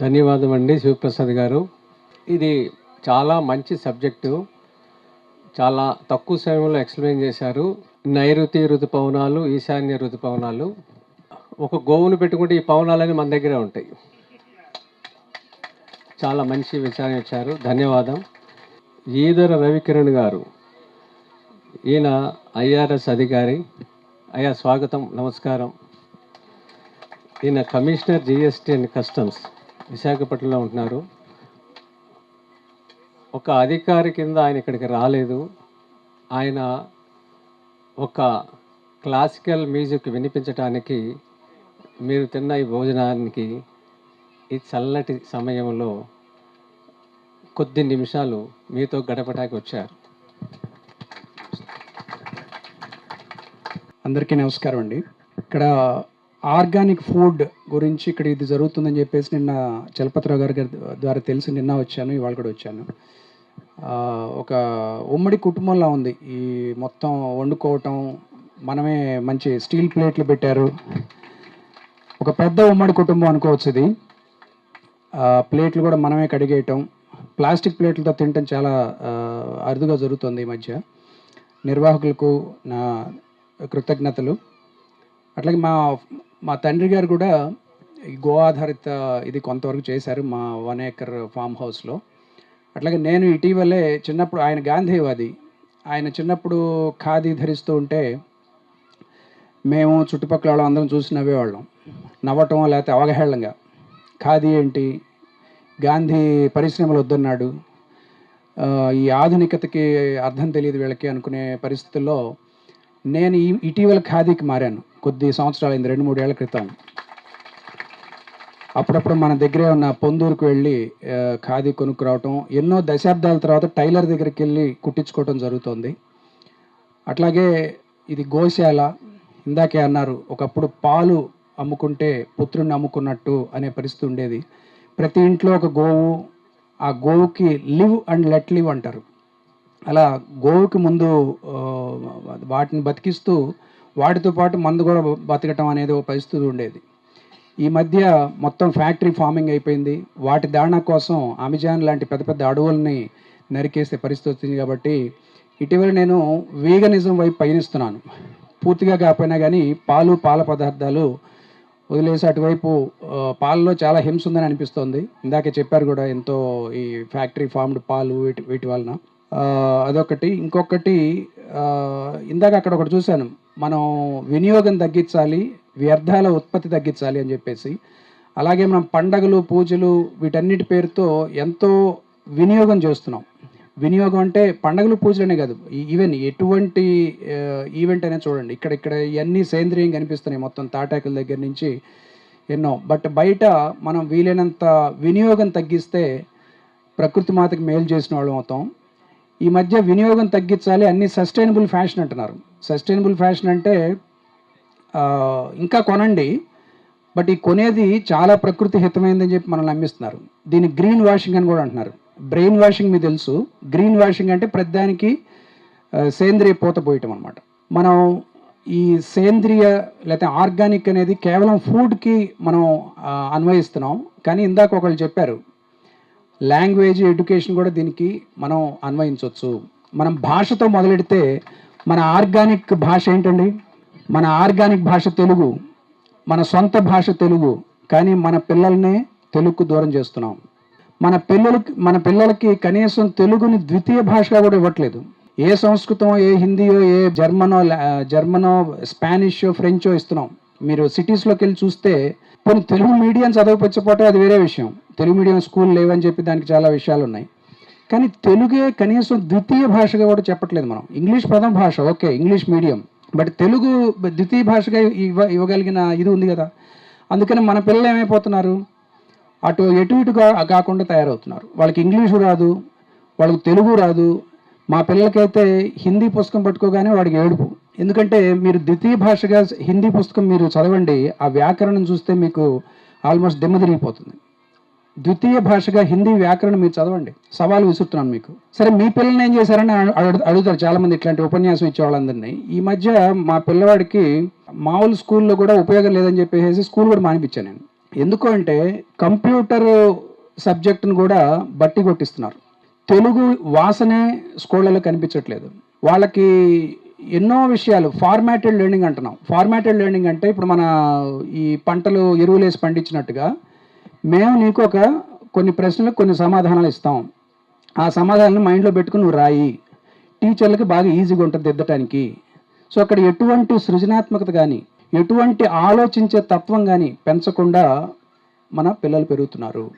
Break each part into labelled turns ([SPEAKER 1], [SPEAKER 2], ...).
[SPEAKER 1] ధన్యవాదం అండి శివప్రసాద్ గారు. ఇది చాలా మంచి సబ్జెక్టు. చాలా తక్కువ సమయంలో ఎక్స్ప్లెయిన్ చేశారు. నైరుతి ఋతుపవనాలు ఈశాన్య ఋతుపవనాలు. ఒక గోవును పెట్టుకుంటే ఈ పవనాలన్నీ మన దగ్గరే ఉంటాయి. చాలా మంచి విచారణ ఇచ్చారు. ధన్యవాదం. ఈదర రవికిరణ్ గారు. ఈయన ఐఆర్ఎస్ అధికారి. అయ్యా స్వాగతం నమస్కారం. ఈయన కమిషనర్ జిఎస్టీ అండ్ కస్టమ్స్. విశాఖపట్నంలో ఉంటున్నారు. ఒక అధికారి కింద ఆయన ఇక్కడికి రాలేదు. ఆయన ఒక క్లాసికల్ మ్యూజిక్ వినిపించటానికి మీరు తిన్న ఈ భోజనానికి ఈ చల్లటి సమయంలో కొద్ది నిమిషాలు మీతో గడపటానికి వచ్చారు.
[SPEAKER 2] అందరికీ నమస్కారం అండి. ఇక్కడ ఆర్గానిక్ ఫుడ్ గురించి ఇక్కడ ఇది జరుగుతుందని చెప్పేసి నిన్న చలపతిరావు గారి గారి ద్వారా తెలిసి నిన్న వచ్చాను ఇవాళ కూడా వచ్చాను. ఒక ఉమ్మడి కుటుంబంలా ఉంది. ఈ మొత్తం వండుకోవటం మనమే మంచి స్టీల్ ప్లేట్లు పెట్టారు. ఒక పెద్ద ఉమ్మడి కుటుంబం అనుకోవచ్చు ఇది. ప్లేట్లు కూడా మనమే కడిగేయటం. ప్లాస్టిక్ ప్లేట్లతో తినటం చాలా అరుదుగా జరుగుతుంది ఈ మధ్య. నిర్వాహకులకు నా కృతజ్ఞతలు. అట్లాగే మా మా తండ్రి గారు కూడా ఈ గో ఆధారిత ఇది కొంతవరకు చేశారు మా వన్ ఏకర్ ఫామ్ హౌస్లో. అట్లాగే నేను ఇటీవలే చిన్నప్పుడు ఆయన గాంధీవాది ఆయన చిన్నప్పుడు ఖాదీ ధరిస్తూ ఉంటే మేము చుట్టుపక్కల వాళ్ళం అందరం చూసి నవ్వేవాళ్ళం. నవ్వటం లేకపోతే అవగాహేళంగా ఖాదీ ఏంటి? గాంధీ పరిశ్రమలు వద్దన్నాడు. ఈ ఆధునికతకి అర్థం తెలియదు వీళ్ళకి అనుకునే పరిస్థితుల్లో నేను ఈ ఇటీవల ఖాదీకి మారాను. కొద్ది సంవత్సరాలు అయింది రెండు మూడేళ్ళ క్రితం. అప్పుడప్పుడు మన దగ్గరే ఉన్న పొందూరుకు వెళ్ళి ఖాదీ కొనుక్కురావటం ఎన్నో దశాబ్దాల తర్వాత టైలర్ దగ్గరికి వెళ్ళి కుట్టించుకోవటం జరుగుతుంది. అట్లాగే ఇది గోశాల ఇందాకే అన్నారు ఒకప్పుడు పాలు అమ్ముకుంటే పుత్రుడిని అమ్ముకున్నట్టు అనే పరిస్థితి ఉండేది. ప్రతి ఇంట్లో ఒక గోవు ఆ గోవుకి లివ్ అండ్ లెట్ లివ్ అంటారు. అలా గోవుకి ముందు వాటిని బతికిస్తూ వాటితో పాటు మందు కూడా బతకటం అనేది ఒక పరిస్థితి ఉండేది. ఈ మధ్య మొత్తం ఫ్యాక్టరీ ఫార్మింగ్ అయిపోయింది. వాటి దాణా కోసం అమెజాన్ లాంటి పెద్ద పెద్ద అడవుల్ని నరికేసే పరిస్థితి వచ్చింది కాబట్టి ఇటీవల నేను వీగనిజం వైపు పయనిస్తున్నాను. పూర్తిగా కాకపోయినా కానీ పాలు పాల పదార్థాలు వదిలేసి అటువైపు పాలలో చాలా హింస ఉందని అనిపిస్తోంది. ఇందాకే చెప్పారు కూడా ఎంతో ఈ ఫ్యాక్టరీ ఫార్మ్డ్ పాలు వీటి వీటి వలన. అదొకటి. ఇంకొకటి ఇందాక అక్కడ ఒకటి చూశాను. మనం వినియోగం తగ్గించాలి వ్యర్థాల ఉత్పత్తి తగ్గించాలి అని చెప్పేసి. అలాగే మనం పండగలు పూజలు వీటన్నిటి పేరుతో ఎంతో వినియోగం చేస్తున్నాం. వినియోగం అంటే పండగలు పూజలనే కాదు. ఈవెన్ ఎటువంటి ఈవెంట్ అయినా చూడండి. ఇక్కడ ఇక్కడ ఇవన్నీ సేంద్రియం కనిపిస్తున్నాయి మొత్తం తాటాకుల దగ్గర నుంచి ఎన్నో. బట్ బయట మనం వీలైనంత వినియోగం తగ్గిస్తే ప్రకృతి మాతకి మేలు చేసిన వాళ్ళం అవుతాం. ఈ మధ్య వినియోగం తగ్గించాలి అన్ని సస్టైనబుల్ ఫ్యాషన్ అంటున్నారు. సస్టైనబుల్ ఫ్యాషన్ అంటే ఇంకా కొనండి బట్ ఈ కొనేది చాలా ప్రకృతి హితమైందని చెప్పి మనల్ని నమ్మిస్తున్నారు. దీన్ని గ్రీన్ వాషింగ్ అని కూడా అంటున్నారు. బ్రెయిన్ వాషింగ్ మీకు తెలుసు. గ్రీన్ వాషింగ్ అంటే ప్రతిదానికి సేంద్రియ పూత పోయటం అనమాట మనం ఈ సేంద్రియ లేకపోతే ఆర్గానిక్ అనేది కేవలం ఫుడ్కి మనం అన్వయిస్తున్నాం. కానీ ఇందాక ఒకళ్ళు చెప్పారు లాంగ్వేజ్ ఎడ్యుకేషన్ కూడా దీనికి మనం అన్వయించవచ్చు. మనం భాషతో మొదలెడితే మన ఆర్గానిక్ భాష ఏంటండి? మన ఆర్గానిక్ భాష తెలుగు మన సొంత భాష తెలుగు కానీ మన పిల్లల్నే తెలుగుకు దూరం చేస్తున్నాం. మన పిల్లలకి మన పిల్లలకి కనీసం తెలుగుని ద్వితీయ భాషగా కూడా ఇవ్వట్లేదు. ఏ సంస్కృతం ఏ హిందీయో ఏ జర్మనో జర్మనో స్పానిషో ఫ్రెంచో ఇస్తున్నాం. మీరు సిటీస్లోకి వెళ్ళి చూస్తే కొన్ని తెలుగు మీడియం చదవకపోతే అది వేరే విషయం. తెలుగు మీడియం స్కూల్ లేవని చెప్పి దానికి చాలా విషయాలు ఉన్నాయి కానీ తెలుగే కనీసం ద్వితీయ భాషగా కూడా చెప్పట్లేదు మనం. ఇంగ్లీష్ ప్రథమ భాష okay English medium. But Telugu ద్వితీయ భాషగా ఇవ్వ ఇవ్వగలిగిన ఇది ఉంది కదా. అందుకని మన పిల్లలు ఏమైపోతున్నారు? అటు ఎటు ఇటుగా కాకుండా తయారవుతున్నారు. వాళ్ళకి ఇంగ్లీషు రాదు వాళ్ళకి తెలుగు రాదు. మా పిల్లలకైతే హిందీ పుస్తకం పట్టుకోగానే వాడికి ఏడుపు. ఎందుకంటే మీరు ద్వితీయ భాషగా హిందీ పుస్తకం మీరు చదవండి ఆ వ్యాకరణం చూస్తే మీకు ఆల్మోస్ట్ దిమ్మదిరిగిపోతుంది ద్వితీయ భాషగా హిందీ వ్యాకరణం మీరు చదవండి. సవాలు విసురుతున్నాను మీకు. సరే మీ పిల్లల్ని ఏం చేశారని అడుగుతారు చాలామంది ఇట్లాంటి ఉపన్యాసం ఇచ్చే వాళ్ళందరినీ ఈ మధ్య మా పిల్లవాడికి మామూలు స్కూల్లో కూడా ఉపయోగం లేదని చెప్పేసి స్కూల్ కూడా మానిపించాను నేను. ఎందుకు అంటే కంప్యూటర్ సబ్జెక్టును కూడా బట్టి కొట్టిస్తున్నారు. తెలుగు వాసనే స్కూళ్ళలో కనిపించట్లేదు. వాళ్ళకి ఎన్నో విషయాలు. ఫార్మాటెడ్ లెర్నింగ్ అంటున్నాం. ఫార్మాటెడ్ లెర్నింగ్ అంటే ఇప్పుడు మన ఈ పంటలు ఎరువులు వేసి పండించినట్టుగా మేము నీకు ఒక కొన్ని ప్రశ్నలకు కొన్ని సమాధానాలు ఇస్తాం. ఆ సమాధానాలను మైండ్లో పెట్టుకుని నువ్వు రాయి. టీచర్లకి బాగా ఈజీగా ఉంటుంది దిద్దటానికి. సో అక్కడ ఎటువంటి సృజనాత్మకత కానీ ఎటువంటి ఆలోచించే తత్వం కానీ పెంచకుండా మన పిల్లలు పెరుగుతున్నారు.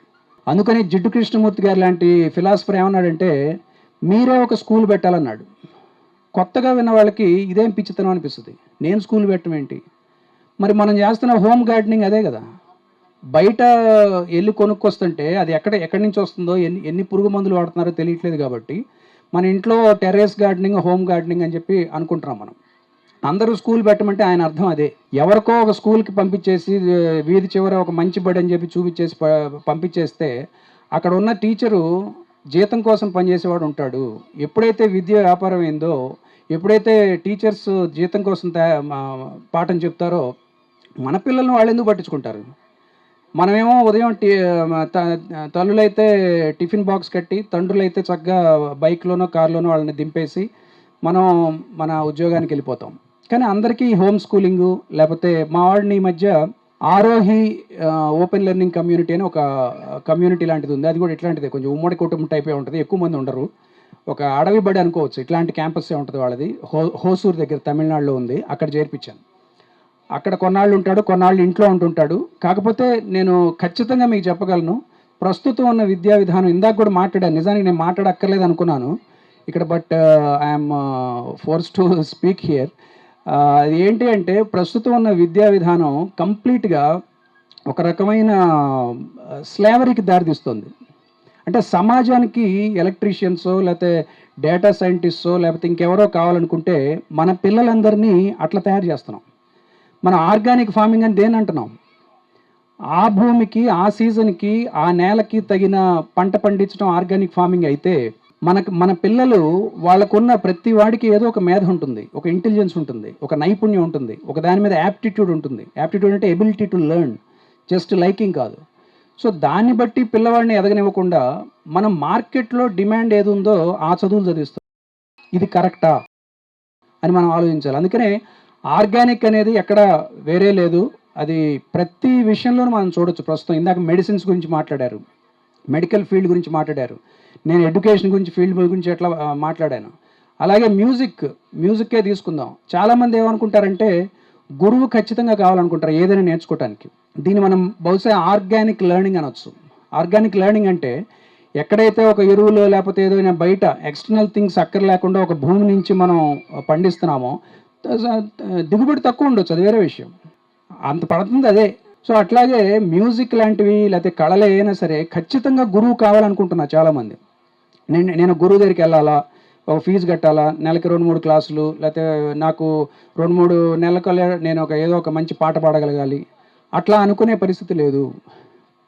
[SPEAKER 2] అందుకని జిడ్డు కృష్ణమూర్తి గారు లాంటి ఫిలాసఫర్ ఏమన్నాడంటే మీరే ఒక స్కూల్ పెట్టాలన్నాడు. కొత్తగా విన్న వాళ్ళకి ఇదేం పిచ్చితనం అనిపిస్తుంది? నేను స్కూల్ పెట్టడం ఏంటి? మరి మనం చేస్తున్న హోమ్ గార్డెనింగ్ అదే కదా. బయట వెళ్ళి కొనుక్కొస్తుంటే అది ఎక్కడ ఎక్కడి నుంచి వస్తుందో ఎన్ని ఎన్ని పురుగు మందులు వాడుతున్నారో తెలియట్లేదు కాబట్టి మన ఇంట్లో టెర్రస్ గార్డెనింగ్ హోమ్ గార్డెనింగ్ అని చెప్పి అనుకుంటున్నాం మనం. అందరూ స్కూల్ పెట్టమంటే ఆయన అర్థం అదే. ఎవరికో ఒక స్కూల్కి పంపించేసి వీధి చివర ఒక మంచి బడి అని చెప్పి చూపించేసి పంపించేస్తే అక్కడ ఉన్న టీచరు జీతం కోసం పనిచేసేవాడు ఉంటాడు. ఎప్పుడైతే విద్య వ్యాపారం అయిందో ఎప్పుడైతే టీచర్స్ జీతం కోసం పాఠం చెప్తారో మన పిల్లల్ని వాళ్ళు ఎందుకు పట్టించుకుంటారు? మనమేమో ఉదయం టీ తల్లులైతే టిఫిన్ బాక్స్ కట్టి తండ్రులైతే చక్కగా బైక్లోనో కార్లోనో వాళ్ళని దింపేసి మనం మన ఉద్యోగానికి వెళ్ళిపోతాం. కానీ అందరికీ హోమ్ స్కూలింగు లేకపోతే మా వాడిని ఈ మధ్య ఆరోహి ఓపెన్ లెర్నింగ్ కమ్యూనిటీ అని ఒక కమ్యూనిటీ లాంటిది ఉంది. అది కూడా ఇట్లాంటిదే. కొంచెం ఉమ్మడి కుటుంబం టైపే ఉంటుంది. ఎక్కువ మంది ఉండరు. ఒక అడవి బడి అనుకోవచ్చు. ఇట్లాంటి క్యాంపస్సే ఉంటుంది వాళ్ళది. హో హోసూర్ దగ్గర తమిళనాడులో ఉంది. అక్కడ చేర్పించాను. అక్కడ కొన్నాళ్ళు ఉంటాడు కొన్నాళ్ళు ఇంట్లో ఉంటుంటాడు. కాకపోతే నేను ఖచ్చితంగా మీకు చెప్పగలను ప్రస్తుతం ఉన్న విద్యా విధానం ఇందాక కూడా మాట్లాడాను. నిజానికి నేను మాట్లాడక్కర్లేదు అనుకున్నాను. ఇక్కడ but I'm force to speak here అది ఏంటి అంటే ప్రస్తుతం ఉన్న విద్యా విధానం కంప్లీట్గా ఒక రకమైన uh, స్లేవరీకి దారితీస్తుంది. అంటే సమాజానికి ఎలక్ట్రీషియన్సో లేకపోతే డేటా సైంటిస్టో లేకపోతే ఇంకెవరో కావాలనుకుంటే మన పిల్లలందరినీ అట్లా తయారు చేస్తున్నాం. మన ఆర్గానిక్ ఫార్మింగ్ అని దేని అంటున్నాం? ఆ భూమికి ఆ సీజన్కి ఆ నేలకి తగిన పంట పండించడం ఆర్గానిక్ ఫార్మింగ్ అయితే మనకు మన పిల్లలు వాళ్ళకున్న ప్రతి వాడికి ఏదో ఒక మేధ ఉంటుంది ఒక ఇంటెలిజెన్స్ ఉంటుంది ఒక నైపుణ్యం ఉంటుంది ఒక దాని మీద యాప్టిట్యూడ్ ఉంటుంది. యాప్టిట్యూడ్ అంటే ability to learn just liking కాదు. సో దాన్ని బట్టి పిల్లవాడిని ఎదగనివ్వకుండా మనం మార్కెట్లో డిమాండ్ ఏది ఉందో ఆ చదువులు చదివిస్తాం. ఇది కరెక్టా? అని మనం ఆలోచించాలి. అందుకనే ఆర్గానిక్ అనేది ఎక్కడ వేరే లేదు. అది ప్రతి విషయంలోనూ మనం చూడొచ్చు. ప్రస్తుతం ఇందాక మెడిసిన్స్ గురించి మాట్లాడారు. మెడికల్ ఫీల్డ్ గురించి మాట్లాడారు. నేను ఎడ్యుకేషన్ గురించి ఫీల్డ్ గురించి ఎట్లా మాట్లాడాను. అలాగే మ్యూజిక్ మ్యూజిక్కే తీసుకుందాం. చాలామంది ఏమనుకుంటారంటే గురువు ఖచ్చితంగా కావాలనుకుంటారు? ఏదైనా నేర్చుకోవటానికి. దీన్ని మనం బహుశా ఆర్గానిక్ లెర్నింగ్ అనొచ్చు. ఆర్గానిక్ లెర్నింగ్ అంటే ఎక్కడైతే ఒక ఎరువులు లేకపోతే ఏదైనా బయట ఎక్స్టర్నల్ థింగ్స్ అక్కర్ లేకుండా ఒక భూమి నుంచి మనం పండిస్తున్నామో దిగుబడి తక్కువ ఉండొచ్చు. అది వేరే విషయం. అంత పడుతుంది అదే. సో అట్లాగే మ్యూజిక్ లాంటివి లేకపోతే కళలు అయినా సరే ఖచ్చితంగా గురువు కావాలనుకుంటున్నా చాలామంది. నేను నేను గురువు దగ్గరికి వెళ్ళాలా? ఫీజు కట్టాలా? నెలకి రెండు మూడు క్లాసులు లేకపోతే నాకు రెండు మూడు నెలలకు నేను ఒక ఏదో ఒక మంచి పాట పాడగలగాలి. అట్లా అనుకునే పరిస్థితి లేదు.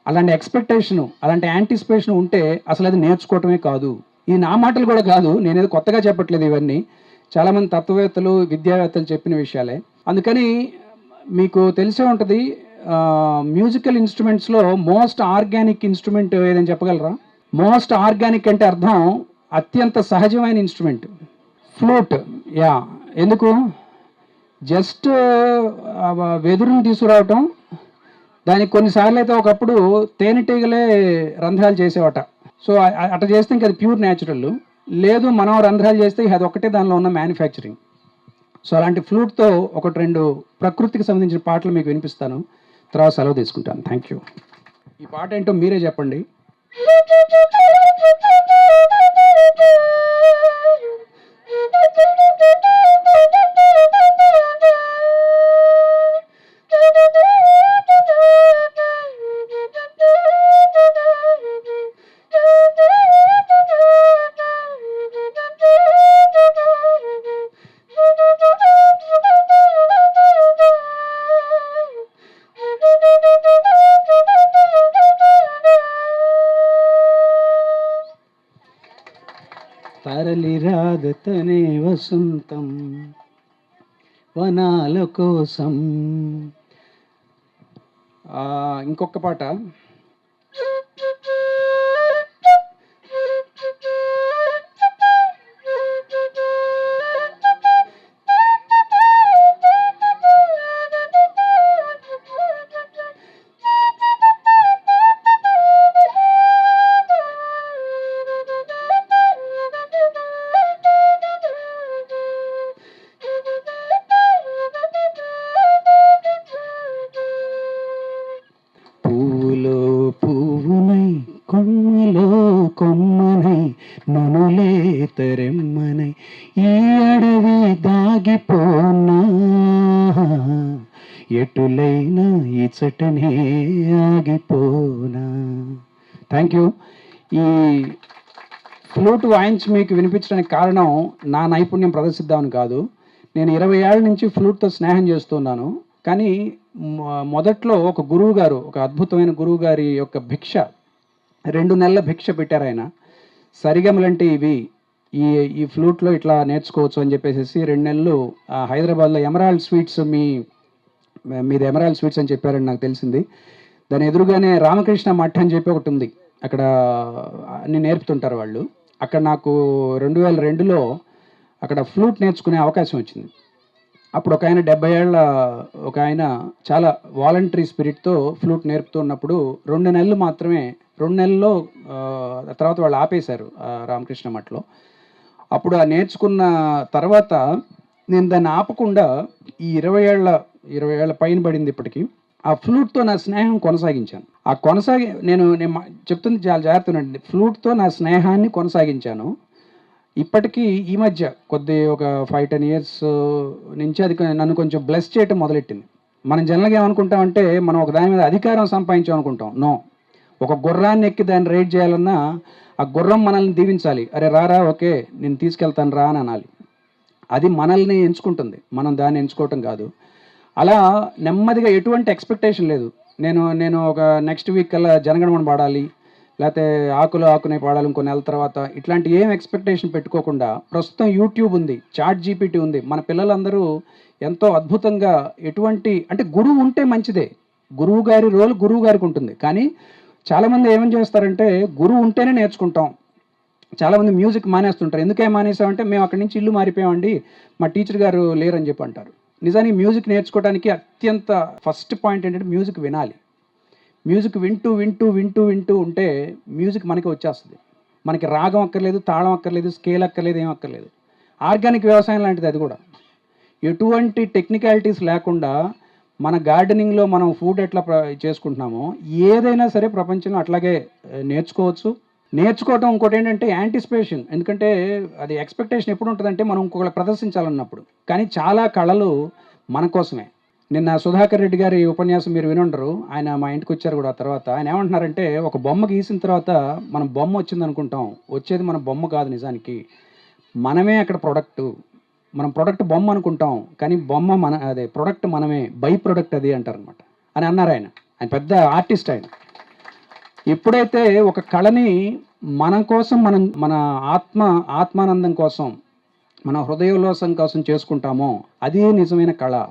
[SPEAKER 2] అలాంటి ఎక్స్పెక్టేషను అలాంటి యాంటిసిపేషన్ ఉంటే అసలు అది నేర్చుకోవటమే కాదు. ఈ నా మాటలు కూడా కాదు నేనేదో కొత్తగా చెప్పట్లేదు ఇవన్నీ. చాలామంది తత్వవేత్తలు విద్యావేత్తలు చెప్పిన విషయాలే. అందుకని మీకు తెలిసే ఉంటుంది మ్యూజికల్ ఇన్స్ట్రుమెంట్స్లో మోస్ట్ ఆర్గానిక్ ఇన్స్ట్రుమెంట్ ఏదని చెప్పగలరా? మోస్ట్ ఆర్గానిక్ అంటే అర్థం అత్యంత సహజమైన ఇన్స్ట్రుమెంట్. ఫ్లూట్. యా. ఎందుకు? జస్ట్ వెదురుని తీసుకురావటం. దానికి కొన్నిసార్లు అయితే ఒకప్పుడు తేనెటీగలే రంధ్రాలు చేసేవట. సో అట అట్లా చేస్తే ఇంకా అది ప్యూర్ న్యాచురల్ లేదు మనం రంధ్రాలు చేస్తే అది ఒకటే దానిలో ఉన్న మ్యానుఫ్యాక్చరింగ్. సో అలాంటి ఫ్లూట్తో ఒకటి రెండు ప్రకృతికి సంబంధించిన పాటలు మీకు వినిపిస్తాను. తర్వాత సెలవు తీసుకుంటాను. థ్యాంక్ యూ ఈ పాట ఏంటో మీరే చెప్పండి. Thank you. తరలి వసంతం వనాల కోసం. ఇంకొక పాట. తెరెమ్మనై ఈ అడవి దాగిపోనా? ఎటులైనా ఇచటనే ఆగిపోనా? థ్యాంక్ యూ ఈ ఫ్లూట్ వాయించి మీకు వినిపించడానికి కారణం నా నైపుణ్యం ప్రదర్శిద్దామని కాదు. నేను ఇరవై ఏళ్ళ నుంచి ఫ్లూట్తో స్నేహం చేస్తున్నాను. కానీ మొ- మొదట్లో ఒక గురువు గారు ఒక అద్భుతమైన గురువు గారి యొక్క భిక్ష రెండు నెలల భిక్ష పెట్టారు ఆయన. సరిగమలంటే ఇవి ఈ ఈ ఫ్లూట్లో ఇట్లా నేర్చుకోవచ్చు అని చెప్పేసి రెండు నెలలు హైదరాబాద్లో ఎమరాల్డ్ స్వీట్స్ మీ మీది ఎమరాల్డ్ స్వీట్స్ అని చెప్పారని నాకు తెలిసింది. దాని ఎదురుగానే రామకృష్ణ మఠ్ అని చెప్పి ఒకటి ఉంది. అక్కడ అన్ని నేర్పుతుంటారు వాళ్ళు. అక్కడ నాకు రెండు వేల రెండులో అక్కడ ఫ్లూట్ నేర్చుకునే అవకాశం వచ్చింది. అప్పుడు ఒక ఆయన డెబ్బై ఏళ్ళ ఒక ఆయన చాలా వాలంటరీ స్పిరిట్తో ఫ్లూట్ నేర్పుతున్నప్పుడు రెండు నెలలు మాత్రమే రెండు నెలల్లో తర్వాత వాళ్ళు ఆపేశారు రామకృష్ణ మఠలో. అప్పుడు ఆ నేర్చుకున్న తర్వాత నేను దాన్ని ఆపకుండా ఈ ఇరవై ఏళ్ళ ఇరవై ఏళ్ళ పైన పడింది ఇప్పటికీ ఆ ఫ్లూట్తో నా స్నేహం కొనసాగించాను. ఆ కొనసాగి నేను నేను మా- చెప్తుంది చాలా జాగ్రత్తనండి ఫ్లూట్తో నా స్నేహాన్ని కొనసాగించాను. ఇప్పటికీ ఈ మధ్య కొద్ది ఒక ఫైవ్ టెన్ ఇయర్స్ నుంచి అది నన్ను కొంచెం బ్లెస్ చేయటం మొదలెట్టింది. మనం జనరల్గా ఏమనుకుంటామంటే మనం ఒక దాని మీద అధికారం సంపాదించాం అనుకుంటాం నో ఒక గుర్రాన్ని ఎక్కి దాన్ని రైడ్ చేయాలన్నా ఆ గుర్రం మనల్ని దీవించాలి. అరే రారా ఓకే నేను తీసుకెళ్తాను రా అని అనాలి. అది మనల్ని ఎంచుకుంటుంది. మనం దాన్ని ఎంచుకోవటం కాదు. అలా నెమ్మదిగా ఎటువంటి ఎక్స్పెక్టేషన్ లేదు. నేను నేను ఒక నెక్స్ట్ వీక్ కల్లా జనగణమని పాడాలి లేకపోతే ఆకులు ఆకునే పాడాలి ఇంకో నెల తర్వాత ఇట్లాంటి ఏం ఎక్స్పెక్టేషన్ పెట్టుకోకుండా ప్రస్తుతం యూట్యూబ్ ఉంది చాట్ జీపీటీ ఉంది. మన పిల్లలందరూ ఎంతో అద్భుతంగా ఎటువంటి అంటే గురువు ఉంటే మంచిదే. గురువు గారి రోల్ గురువు గారికి ఉంటుంది. కానీ చాలామంది ఏమని చేస్తారంటే గురువు ఉంటేనే నేర్చుకుంటాం. చాలామంది మ్యూజిక్ మానేస్తుంటారు. ఎందుకే మానేసామంటే మేము అక్కడి నుంచి ఇల్లు మారిపోయామండి మా టీచర్ గారు లేరని చెప్పి అంటారు. నిజానికి మ్యూజిక్ నేర్చుకోవడానికి అత్యంత ఫస్ట్ పాయింట్ ఏంటంటే మ్యూజిక్ వినాలి. మ్యూజిక్ వింటూ వింటూ వింటూ వింటూ ఉంటే మ్యూజిక్ మనకి వచ్చేస్తుంది. మనకి రాగం అక్కర్లేదు తాళం అక్కర్లేదు స్కేల్ అక్కర్లేదు ఏం అక్కర్లేదు. ఆర్గానిక్ వ్యవసాయం లాంటిది అది కూడా. ఎటువంటి టెక్నికాలిటీస్ లేకుండా మన గార్డెనింగ్లో మనం ఫుడ్ ఎట్లా ప్ర- చేసుకుంటున్నామో ఏదైనా సరే ప్రపంచంలో అట్లాగే నేర్చుకోవచ్చు. నేర్చుకోవటం ఇంకోటి ఏంటంటే యాంటిసిపేషన్ ఎందుకంటే అది ఎక్స్పెక్టేషన్ ఎప్పుడు ఉంటుందంటే మనం ఇంకొకటి ప్రదర్శించాలన్నప్పుడు. కానీ చాలా కళలు మన కోసమే. నిన్న సుధాకర్ రెడ్డి గారి ఉపన్యాసం మీరు వినుండరు. ఆయన మా ఇంటికి వచ్చారు కూడా ఆ తర్వాత. ఆయన ఏమంటున్నారంటే ఒక బొమ్మ గీసిన తర్వాత మనం బొమ్మ వచ్చింది అనుకుంటాం వచ్చేది మన బొమ్మ కాదు నిజానికి. మనమే అక్కడ ప్రొడక్టు మనం ప్రొడక్ట్ బొమ్మ అనుకుంటాం కానీ బొమ్మ మన అదే ప్రొడక్ట్ మనమే బై ప్రొడక్ట్ అది అంటారు అనమాట అని అన్నారు ఆయన. ఆయన పెద్ద ఆర్టిస్ట్ ఆయన. ఎప్పుడైతే ఒక కళని మన కోసం మనం మన ఆత్మ ఆత్మానందం కోసం మన హృదయోల్లాసం కోసం చేసుకుంటామో అదే నిజమైన కళ.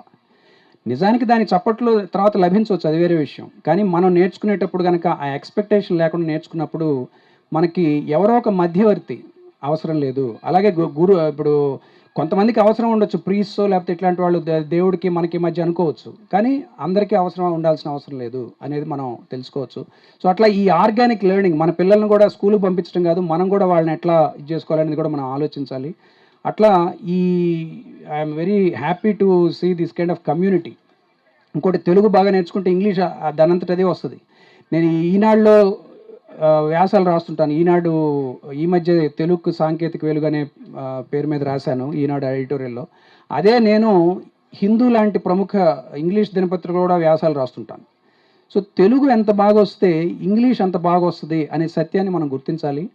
[SPEAKER 2] నిజానికి దాని చప్పట్లు తర్వాత లభించవచ్చు అది వేరే విషయం. కానీ మనం నేర్చుకునేటప్పుడు కనుక ఆ ఎక్స్పెక్టేషన్ లేకుండా నేర్చుకున్నప్పుడు మనకి ఎవరో ఒక మధ్యవర్తి అవసరం లేదు. అలాగే గు- గురు ఇప్పుడు కొంతమందికి అవసరం ఉండొచ్చు ప్రీస్తో లేకపోతే ఇట్లాంటి వాళ్ళు దేవుడికి మనకి మధ్య అనుకోవచ్చు. కానీ అందరికీ అవసరం ఉండాల్సిన అవసరం లేదు అనేది మనం తెలుసుకోవచ్చు. సో అట్లా ఈ ఆర్గానిక్ లెర్నింగ్ మన పిల్లల్ని కూడా స్కూల్కి పంపించడం కాదు మనం కూడా వాళ్ళని ఎట్లా ఇది చేసుకోవాలనేది కూడా మనం ఆలోచించాలి. అట్లా ఈ I'm very happy to see this kind of community. ఇంకోటి తెలుగు బాగా నేర్చుకుంటే ఇంగ్లీష్ దానంతటదే దానంతట అదే వస్తుంది. నేను ఈనాడులో వ్యాసాలు రాస్తుంటాను. ఈనాడు ఈ మధ్య తెలుగు సాంకేతిక వెలుగు అనే పేరు మీద రాశాను ఈనాడు ఎడిటోరియల్లో. అదే నేను హిందూ లాంటి ప్రముఖ ఇంగ్లీష్ దినపత్రికలో కూడా వ్యాసాలు రాస్తుంటాను. సో తెలుగు ఎంత బాగా వస్తే ఇంగ్లీష్ అంత బాగా వస్తుంది అనే సత్యాన్ని మనం గుర్తించాలి.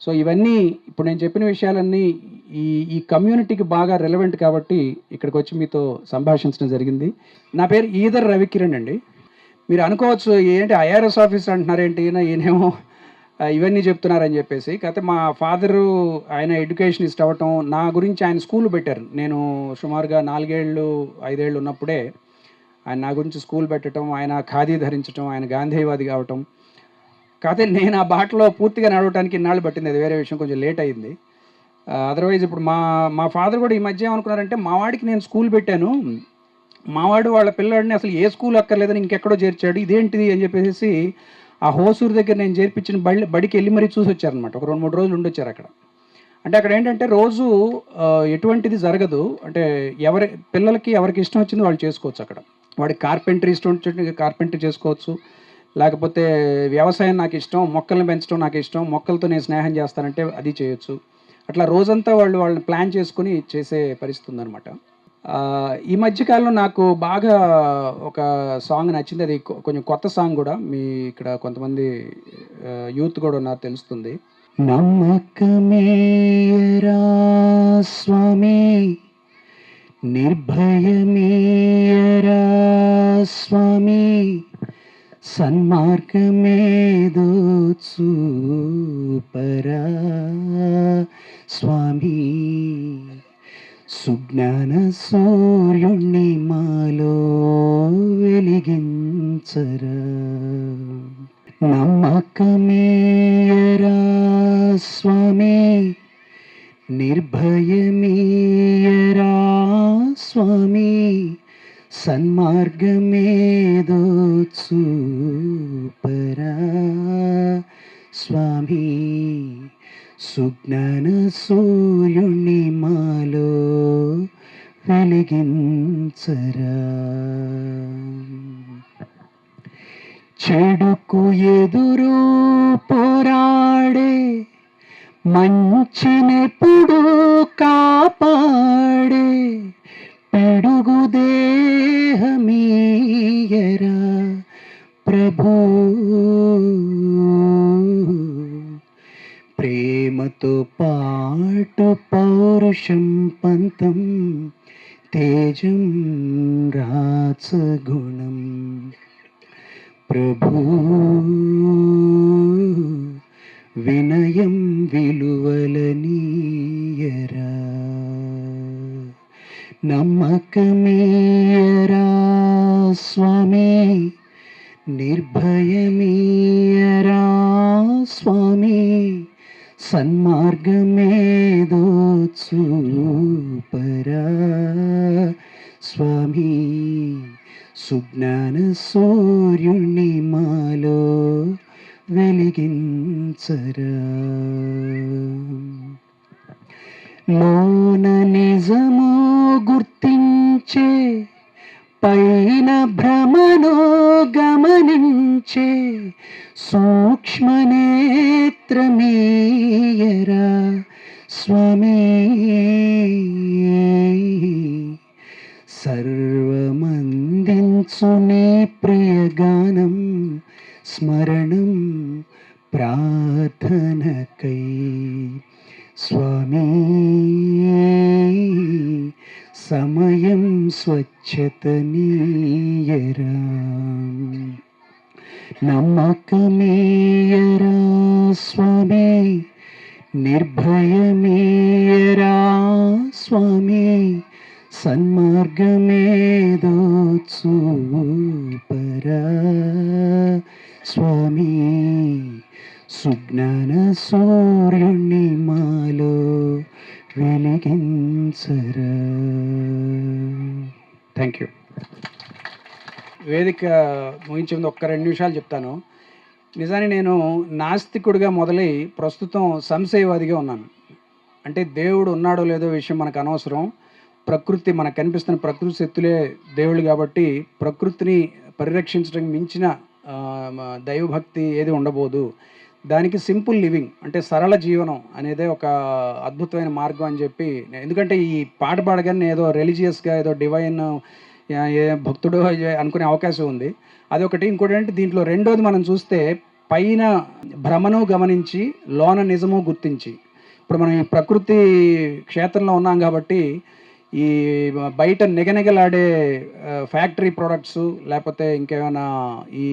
[SPEAKER 2] సో ఇవన్నీ ఇప్పుడు నేను చెప్పిన విషయాలన్నీ ఈ ఈ కమ్యూనిటీకి బాగా రిలవెంట్ కాబట్టి ఇక్కడికి వచ్చి మీతో సంభాషించడం జరిగింది. నా పేరు ఈదర్ రవికిరణ్ అండి. మీరు అనుకోవచ్చు ఏంటి ఐఆర్ఎస్ ఆఫీసర్ అంటున్నారేంటి? ఏంటి ఈయనేమో ఇవన్నీ చెప్తున్నారని చెప్పేసి. కాకపోతే మా ఫాదరు ఆయన ఎడ్యుకేషనిస్ట్ అవ్వటం నా గురించి ఆయన స్కూల్ పెట్టారు. నేను సుమారుగా నాలుగేళ్ళు ఐదేళ్ళు ఉన్నప్పుడే ఆయన నా గురించి స్కూల్ పెట్టడం ఆయన ఖాదీ ధరించడం ఆయన గాంధీవాది కావటం. కాకపోతే నేను ఆ బాటలో పూర్తిగా నడవడానికి ఇన్నాళ్ళు పట్టింది. అది వేరే విషయం కొంచెం లేట్ అయింది. అదర్వైజ్ ఇప్పుడు మా మా ఫాదర్ కూడా ఈ మధ్య ఏమనుకున్నారంటే మా వాడికి నేను స్కూల్ పెట్టాను. మావాడు వాళ్ళ పిల్లాడిని అసలు ఏ స్కూల్ అక్కర్లేదని ఇంకెక్కడో చేర్చాడు. ఇదేంటిది? అని చెప్పేసి ఆ హోసూరు దగ్గర నేను చేర్పించిన బడి బడికి వెళ్ళి మరీ చూసి వచ్చారనమాట ఒక రెండు మూడు రోజులు ఉండొచ్చారు అక్కడ. అంటే అక్కడ ఏంటంటే రోజు ఎటువంటిది జరగదు. అంటే ఎవరి పిల్లలకి ఎవరికి ఇష్టం వచ్చింది వాళ్ళు చేసుకోవచ్చు అక్కడ. వాడికి కార్పెంటరీ ఇష్టం వచ్చింది కార్పెంటరీ చేసుకోవచ్చు. లేకపోతే వ్యవసాయం నాకు ఇష్టం మొక్కల్ని పెంచడం నాకు ఇష్టం మొక్కలతో నేను స్నేహం చేస్తానంటే అది చేయొచ్చు. అట్లా రోజంతా వాళ్ళు వాళ్ళని ప్లాన్ చేసుకుని చేసే పరిస్థితి ఉందన్నమాట. ఈ మధ్యకాలంలో నాకు బాగా ఒక సాంగ్ నచ్చింది. అది కొంచెం కొత్త సాంగ్ కూడా. మీ ఇక్కడ కొంతమంది యూత్ కూడా ఉన్నారు తెలుస్తుంది. నమ్మకమేరా స్వామి నిర్భయమేరా స్వామి సన్మార్గమేదో చూపరా స్వామి. సుజ్ఞాన సూర్యుణ్ణి మాలో వెలిగించరా. నమ్మకమేయరా స్వామి నిర్భయమీయరా స్వామి సన్మార్గమేదో చూపరా ఎదురు పోరాడే మంచినెప్పుడు కాపాడే పిడుగు దేహమీయరా ప్రభు. ప్రేమతో పాటు పౌరుషం పంతం తేజం రాచగుణం ప్రభు. వినయం విలువలనీయరా. నమ్మకమీయరా స్వామి. నిర్భయమీయరా స్వామి. సన్మార్గమేదో చూపరా. స్వామీ సుజ్ఞాన సూర్యుణ్ణి మాలో వెలిగించరా. లోన నిజము గుర్తించే పైన భ్రమను గమనించే సూక్ష్మనేత్రమీయరా స్వామి. సర్వ सुने प्रियगानं स्मरणं प्रार्थनकै। स्वामी समयं स्वच्छतनीयरा नमकमीयरा स्वामी निर्भयमीयरा स्वामी सन्मार्गमेध చూపరా స్వామి సుజ్ఞాన సూర్యుణ్ణి మాలో వెలిగించరా। థ్యాంక్ యూ వేదిక ముగించింది ఒక్క రెండు నిమిషాలు చెప్తాను. నిజాన్ని నేను నాస్తికుడిగా మొదలై ప్రస్తుతం సంశయవాదిగా ఉన్నాను. అంటే దేవుడు ఉన్నాడో లేదో విషయం మనకు అనవసరం. ప్రకృతి మనకు కనిపిస్తున్న ప్రకృతి శక్తులే దేవుళ్ళు కాబట్టి ప్రకృతిని పరిరక్షించడానికి మించిన దైవభక్తి ఏది ఉండబోదు. దానికి సింపుల్ లివింగ్ అంటే సరళ జీవనం అనేదే ఒక అద్భుతమైన మార్గం అని చెప్పి ఎందుకంటే ఈ పాట పాడగానే ఏదో రిలీజియస్గా ఏదో డివైన్ ఏ భక్తుడు అనుకునే అవకాశం ఉంది. అదొకటి. ఇంకోటి అంటే దీంట్లో రెండోది మనం చూస్తే పైన భ్రమను గమనించి లోన నిజము గుర్తించి. ఇప్పుడు మనం ఈ ప్రకృతి క్షేత్రంలో ఉన్నాం కాబట్టి ఈ బయట నిగనిగలాడే ఫ్యాక్టరీ ప్రొడక్ట్స్ లేకపోతే ఇంకేమైనా ఈ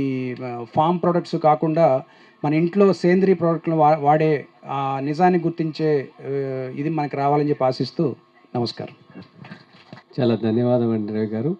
[SPEAKER 2] ఫామ్ ప్రొడక్ట్స్ కాకుండా మన ఇంట్లో సేంద్రియ ప్రోడక్ట్లు వా వాడే ఆ నిజాన్ని గుర్తించే ఇది మనకు రావాలని చెప్పి ఆశిస్తూ నమస్కారం.
[SPEAKER 1] చాలా ధన్యవాదం అండి రవి గారు.